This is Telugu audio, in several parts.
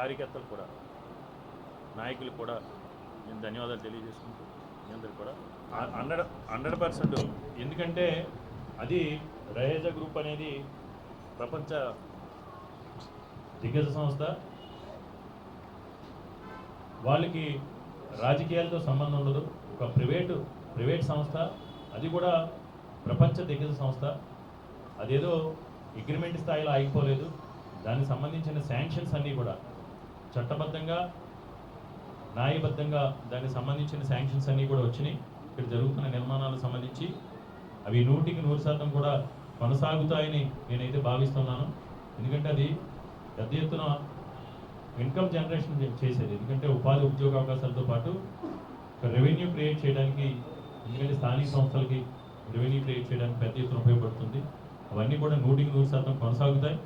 కార్యకర్తలు కూడా నాయకులు కూడా నేను ధన్యవాదాలు తెలియజేసుకుంటూ మీ అందరికి కూడా హండ్రెడ్ హండ్రెడ్ పర్సెంట్ ఎందుకంటే అది రహేజ గ్రూప్ అనేది ప్రపంచ దిగ్గజ సంస్థ. వాళ్ళకి రాజకీయాలతో సంబంధం ఉండదు. ఒక ప్రైవేటు ప్రైవేట్ సంస్థ అది కూడా ప్రపంచ దిగ్గజ సంస్థ. అదేదో అగ్రిమెంట్ స్థాయిలో ఆగిపోలేదు. దానికి సంబంధించిన శాంక్షన్స్ అన్నీ కూడా చట్టబద్ధంగా న్యాయబద్ధంగా దానికి సంబంధించిన శాంక్షన్స్ అన్నీ కూడా వచ్చినాయి. ఇక్కడ జరుగుతున్న నిర్మాణాలకు సంబంధించి అవి నూటికి నూరు శాతం కూడా కొనసాగుతాయని నేనైతే భావిస్తున్నాను. ఎందుకంటే అది పెద్ద ఎత్తున ఇన్కమ్ జనరేషన్ చేసేది. ఎందుకంటే ఉపాధి ఉద్యోగ అవకాశాలతో పాటు రెవెన్యూ క్రియేట్ చేయడానికి ఎందుకంటే స్థానిక సంస్థలకి రెవెన్యూ క్రియేట్ చేయడానికి పెద్ద ఎత్తున ఉపయోగపడుతుంది. అవన్నీ కూడా నూటికి నూరు శాతం కొనసాగుతాయి.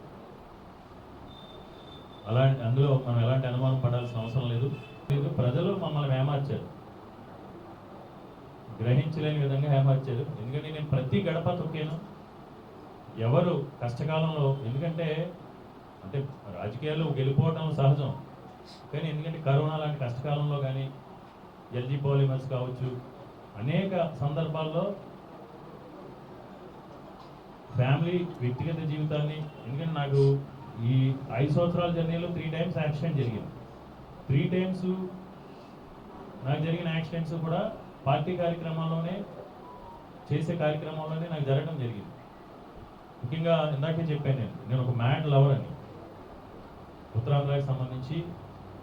అలా అందులో మనం ఎలాంటి అనుమానం పడాల్సిన అవసరం లేదు. ప్రజలు మమ్మల్ని ఏమార్చారు? గ్రహించలేని విధంగా ఏమార్చారు? ఎందుకంటే నేను ప్రతి గడప తొక్కాను. ఎవరు కష్టకాలంలో ఎందుకంటే అంటే రాజకీయాల్లో గెలిపోవడం సహజం. కానీ ఎందుకంటే కరోనా లాంటి కష్టకాలంలో కానీ ఎల్జీ పాలిమర్స్ కావచ్చు అనేక సందర్భాల్లో ఫ్యామిలీ వ్యక్తిగత జీవితాన్ని ఎందుకంటే నాకు ఈ ఐదు సంవత్సరాల జర్నీలో త్రీ టైమ్స్ యాక్సిడెంట్ జరిగింది. త్రీ టైమ్స్ నాకు జరిగిన యాక్సిడెంట్స్ కూడా పార్టీ కార్యక్రమాల్లోనే చేసే కార్యక్రమాల్లోనే నాకు జరగడం జరిగింది. ముఖ్యంగా ఇందాకే చెప్పాను నేను నేను ఒక మ్యాడ్ లవర్ అని. ఉత్తరాంధ్రకి సంబంధించి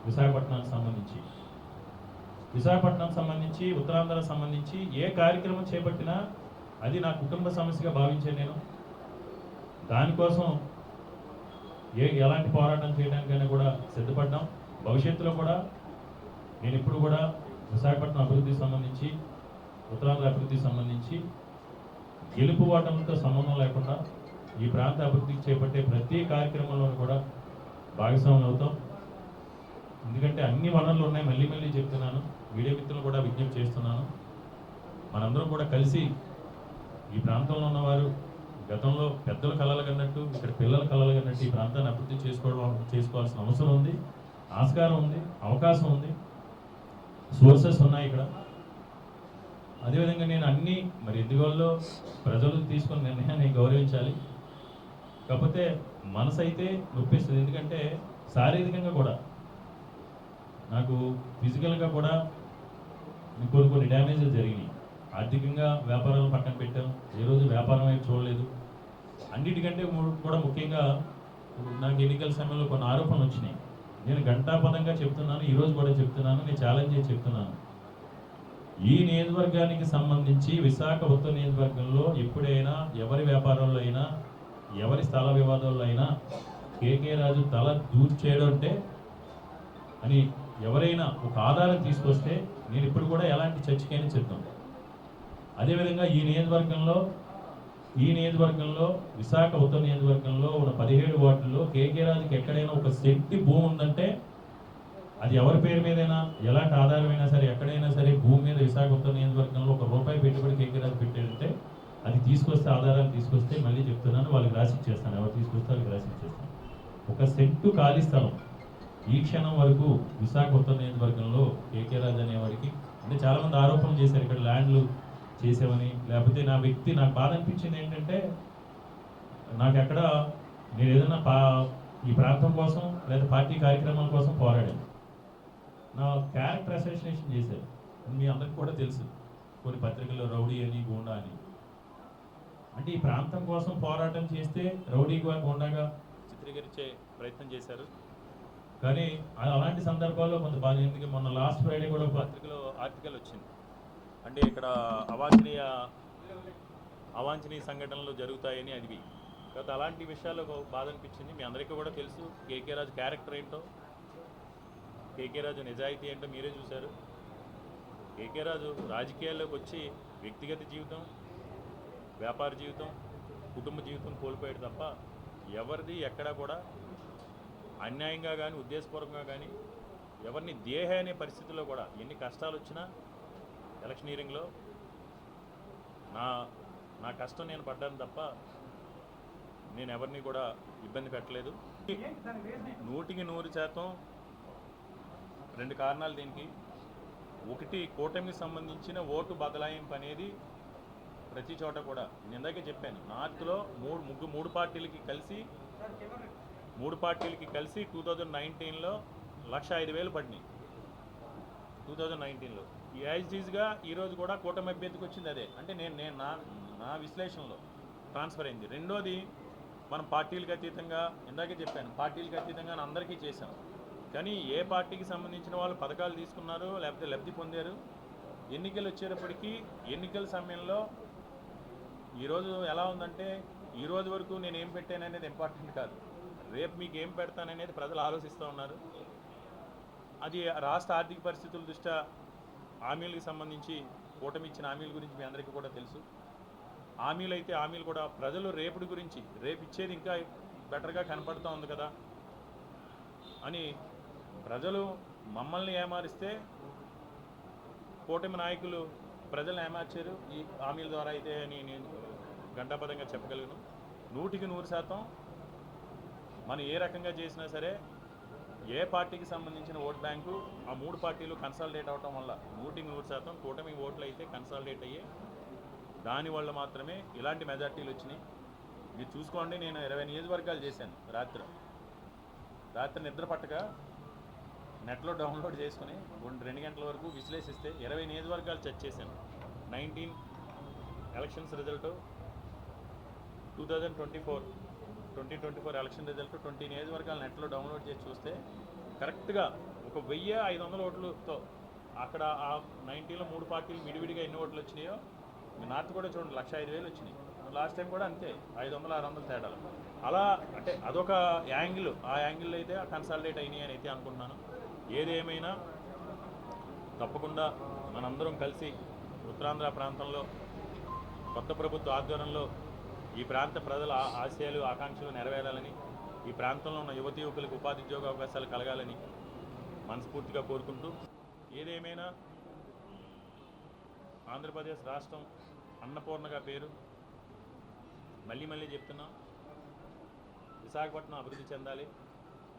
విశాఖపట్నానికి సంబంధించి. విశాఖపట్నం సంబంధించి ఉత్తరాంధ్ర సంబంధించి ఏ కార్యక్రమం చేపట్టినా అది నా కుటుంబ సమస్యగా భావించాను నేను. దానికోసం ఏ ఎలాంటి పోరాటం చేయడానికైనా కూడా సిద్ధపడ్డాం. భవిష్యత్తులో కూడా నేను ఇప్పుడు కూడా విశాఖపట్నం అభివృద్ధికి సంబంధించి ఉత్తరాంధ్ర అభివృద్ధికి సంబంధించి గెలుపు ఓటములతో సంబంధం లేకుండా ఈ ప్రాంత అభివృద్ధికి చేపట్టే ప్రతి కార్యక్రమంలోనూ కూడా భాగస్వాములు అవుతాం. ఎందుకంటే అన్ని వనరులు ఉన్నాయి. మళ్ళీ మళ్ళీ చెప్తున్నాను. మీడియా మిత్రులు కూడా విజ్ఞప్తి చేస్తున్నాను. మనందరం కూడా కలిసి ఈ ప్రాంతంలో ఉన్నవారు గతంలో పెద్దల కళలు కన్నట్టు ఇక్కడ పిల్లల కళలు కన్నట్టు ఈ ప్రాంతాన్ని అభివృద్ధి చేసుకోవడం చేసుకోవాల్సిన అవసరం ఉంది ఆస్కారం ఉంది అవకాశం ఉంది సోర్సెస్ ఉన్నాయి ఇక్కడ. అదేవిధంగా నేను అన్ని మరి ఎందువల్ల ప్రజలు తీసుకున్న నిర్ణయాన్ని గౌరవించాలి. కాకపోతే మనసు అయితే నొప్పిస్తుంది. ఎందుకంటే శారీరకంగా కూడా నాకు ఫిజికల్గా కూడా కొన్ని కొన్ని డ్యామేజెస్ జరిగినాయి. ఆర్థికంగా వ్యాపారాలు పక్కన పెట్టాం. ఏ రోజు వ్యాపారం అయితే చూడలేదు. అన్నిటికంటే కూడా ముఖ్యంగా నాకు ఎన్నికల సమయంలో కొన్ని ఆరోపణలు వచ్చినాయి. నేను గంటాపదంగా చెప్తున్నాను ఈరోజు కూడా చెప్తున్నాను నేను ఛాలెంజ్ చేసి చెప్తున్నాను. ఈ నియోజకవర్గానికి సంబంధించి విశాఖ ఉత్తర నియోజకవర్గంలో ఎప్పుడైనా ఎవరి వ్యాపారంలో అయినా ఎవరి స్థల వివాదాల్లో అయినా కేకే రాజు తల దూర్చేయడం అంటే అని ఎవరైనా ఒక ఆధారం తీసుకొస్తే నేను ఇప్పుడు కూడా ఎలాంటి చర్చకైనా చెప్తాను అదేవిధంగా ఈ నియోజకవర్గంలో ఈ నియోజకవర్గంలో విశాఖ ఉత్తర నియోజకవర్గంలో ఉన్న పదిహేడు వార్డుల్లో కేకే రాజుకి ఎక్కడైనా ఒక శక్తి భూమి ఉందంటే అది ఎవరి పేరు మీదైనా ఎలాంటి ఆధారమైనా సరే ఎక్కడైనా సరే భూమి మీద విశాఖ ఉత్తర నియోజకవర్గంలో ఒక రూపాయి పెట్టుబడి కేకే రాజు పెట్టాడంటే అది తీసుకొస్తే ఆధారాలు తీసుకొస్తే మళ్ళీ చెప్తున్నాను వాళ్ళకి రాసి ఇచ్చేస్తాను. ఎవరు తీసుకొస్తే వాళ్ళకి రాసి ఇచ్చేస్తాను. ఒక సెట్టు ఖాళీ స్థలం. ఈ క్షణం వరకు విశాఖ ఉత్తర నియోజకవర్గంలో కేకే రాజు అనేవాడికి అంటే చాలామంది ఆరోపణలు చేశారు ఇక్కడ ల్యాండ్లు చేసేవని లేకపోతే నా వ్యక్తి నాకు బాధ అనిపించింది ఏంటంటే నాకు ఎక్కడ నేను ఏదైనా పా ఈ ప్రాంతం కోసం లేదా పార్టీ కార్యక్రమాల కోసం పోరాడాను. నా క్యారెక్టర్ అసోసియేషన్ చేశారు. మీ అందరికి కూడా తెలుసు. కొన్ని పత్రికల్లో రౌడీ అని గోండా అని. అంటే ఈ ప్రాంతం కోసం పోరాటం చేస్తే రౌడీగా గోండాగా చిత్రీకరించే ప్రయత్నం చేశారు. కానీ అలాంటి సందర్భాల్లో కొంత బాధ ఎందుకంటే మొన్న లాస్ట్ ఫ్రైడే కూడా పత్రికలో ఆర్టికల్ వచ్చింది. అంటే ఇక్కడ అవాంఛనీయ అవాంఛనీయ సంఘటనలు జరుగుతాయని అది. కాబట్టి అలాంటి విషయాలు బాధ అనిపించింది. మీ అందరికీ కూడా తెలుసు కేకే రాజు క్యారెక్టర్ ఏంటో. కేకే రాజు నిజాయితీ ఏంటో మీరే చూశారు. కేకే రాజు రాజకీయాల్లోకి వచ్చి వ్యక్తిగత జీవితం వ్యాపార జీవితం కుటుంబ జీవితం కోల్పోయాడు తప్ప ఎవరిది ఎక్కడా కూడా అన్యాయంగా కానీ ఉద్దేశపూర్వకంగా కానీ ఎవరిని దేహ అనే పరిస్థితుల్లో కూడా ఎన్ని కష్టాలు వచ్చినా ఎలక్షనీరింగ్లో నా నా కష్టం నేను పడ్డాను తప్ప నేను ఎవరిని కూడా ఇబ్బంది పెట్టలేదు. నూటికి నూరు శాతం రెండు కారణాలు దీనికి. ఒకటి కూటమికి సంబంధించిన ఓటు బదలాయింపు అనేది ప్రతి చోట కూడా నేను ఇందాకే చెప్పాను. నార్త్లో మూడు ముగ్గు మూడు పార్టీలకి కలిసి మూడు పార్టీలకి కలిసి టూ థౌజండ్ నైన్టీన్లో లక్ష ఐదు వేలు పడినాయి. టూ థౌజండ్ నైన్టీన్లో. ఈ యాజ్డీజ్గా ఈరోజు కూడా కూటమి అభ్యర్థికి వచ్చింది అదే. అంటే నేను నేను నా నా విశ్లేషణలో ట్రాన్స్ఫర్ అయింది. రెండోది మనం పార్టీలకు అతీతంగా ఇందాకే చెప్పాను పార్టీలకు అతీతంగా అందరికీ చేశాం. కానీ ఏ పార్టీకి సంబంధించిన వాళ్ళు పథకాలు తీసుకున్నారు లేకపోతే లబ్ధి పొందారు ఎన్నికలు వచ్చేటప్పటికీ ఎన్నికల సమయంలో ఈరోజు ఎలా ఉందంటే ఈరోజు వరకు నేను ఏం పెట్టాను అనేది ఇంపార్టెంట్ కాదు. రేపు మీకు ఏం పెడతాననేది ప్రజలు ఆలోచిస్తూ ఉన్నారు. అది రాష్ట్ర ఆర్థిక పరిస్థితుల దృష్ట్యా హామీలకు సంబంధించి కూటమి ఇచ్చిన హామీల గురించి మీ అందరికీ కూడా తెలుసు. హామీలు అయితే హామీలు కూడా ప్రజలు రేపటి గురించి రేపు ఇచ్చేది ఇంకా బెటర్గా కనపడుతూ ఉంది కదా అని ప్రజలు మమ్మల్ని ఏమారిస్తే కూటమి నాయకులు ప్రజలను ఏమార్చారు? ఈ హామీల ద్వారా అయితే అని నేను గంటాపదంగా చెప్పగలను. నూటికి నూరు శాతం మనం ఏ రకంగా చేసినా సరే ఏ పార్టీకి సంబంధించిన ఓట్ బ్యాంకు ఆ మూడు పార్టీలు కన్సాలిడేట్ అవటం వల్ల నూటికి నూరు శాతం కూటమి ఓట్లు అయితే కన్సాలిడేట్ అయ్యాయి దానివల్ల మాత్రమే ఇలాంటి మెజార్టీలు వచ్చినాయి. మీరు చూసుకోండి నేను ఇరవై నియోజకవర్గాలు చేశాను రాత్రి. రాత్రి నిద్ర పట్టక నెట్లో డౌన్లోడ్ చేసుకుని రెండు రెండు గంటల వరకు విశ్లేషిస్తే ఇరవై నియోజకవర్గాలు చెక్ చేశాను. Nineteen elections result two thousand twenty four twenty twenty four election result twenty నియోజకవర్గాలు నెట్లో డౌన్లోడ్ చేసి చూస్తే కరెక్ట్గా ఒక వెయ్యి ఐదు వందల ఓట్లతో అక్కడ ఆ నైన్టీలో మూడు పార్టీలు విడివిడిగా ఎన్ని ఓట్లు వచ్చినాయో నార్త్ కూడా చూడండి లక్ష ఐదు వేలు వచ్చినాయి. లాస్ట్ టైం కూడా అంతే ఐదు వందల ఆరు వందలు తేడాలు. అలా అంటే అదొక యాంగిల్ ఆ యాంగిల్ అయితే కన్సాలిడేట్ అయినాయి అని అయితే అనుకుంటున్నాను. ఏదేమైనా తప్పకుండా మనందరం కలిసి ఉత్తరాంధ్ర ప్రాంతంలో కొత్త ప్రభుత్వ ఆధ్వర్యంలో ఈ ప్రాంత ప్రజల ఆశయాలు ఆకాంక్షలు నెరవేరాలని ఈ ప్రాంతంలో ఉన్న యువతి యువకులకు ఉపాధి ఉద్యోగ అవకాశాలు కలగాలని మనస్ఫూర్తిగా కోరుకుంటూ ఏదేమైనా ఆంధ్రప్రదేశ్ రాష్ట్రం అన్నపూర్ణగా పేరు. మళ్ళీ మళ్ళీ చెప్తున్నాం విశాఖపట్నం అభివృద్ధి చెందాలి.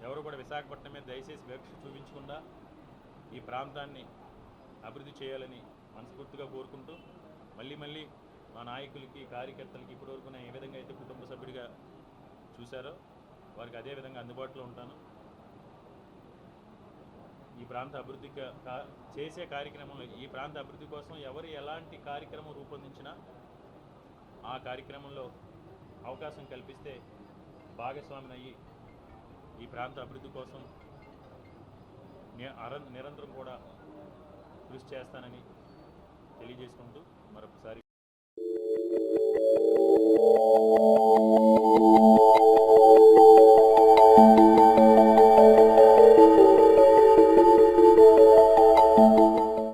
ఎవరు కూడా విశాఖపట్నం మీద దయచేసి వివక్ష చూపించకుండా ఈ ప్రాంతాన్ని అభివృద్ధి చేయాలని మనస్ఫూర్తిగా కోరుకుంటూ మళ్ళీ మళ్ళీ మా నాయకులకి కార్యకర్తలకి ఇప్పటివరకు నేను ఏ విధంగా అయితే కుటుంబ సభ్యుడిగా చూశారో వారికి అదే విధంగా అందుబాటులో ఉంటాను. ఈ ప్రాంత అభివృద్ధి చేసే కార్యక్రమంలో ఈ ప్రాంత అభివృద్ధి కోసం ఎవరు ఎలాంటి కార్యక్రమం రూపొందించినా ఆ కార్యక్రమంలో అవకాశం కల్పిస్తే భాగస్వామిని అయ్యి ఈ ప్రాంత అభివృద్ధి కోసం అర- నిరంతరం కూడా కృషి చేస్తానని తెలియజేసుకుంటూ మరొకసారి Música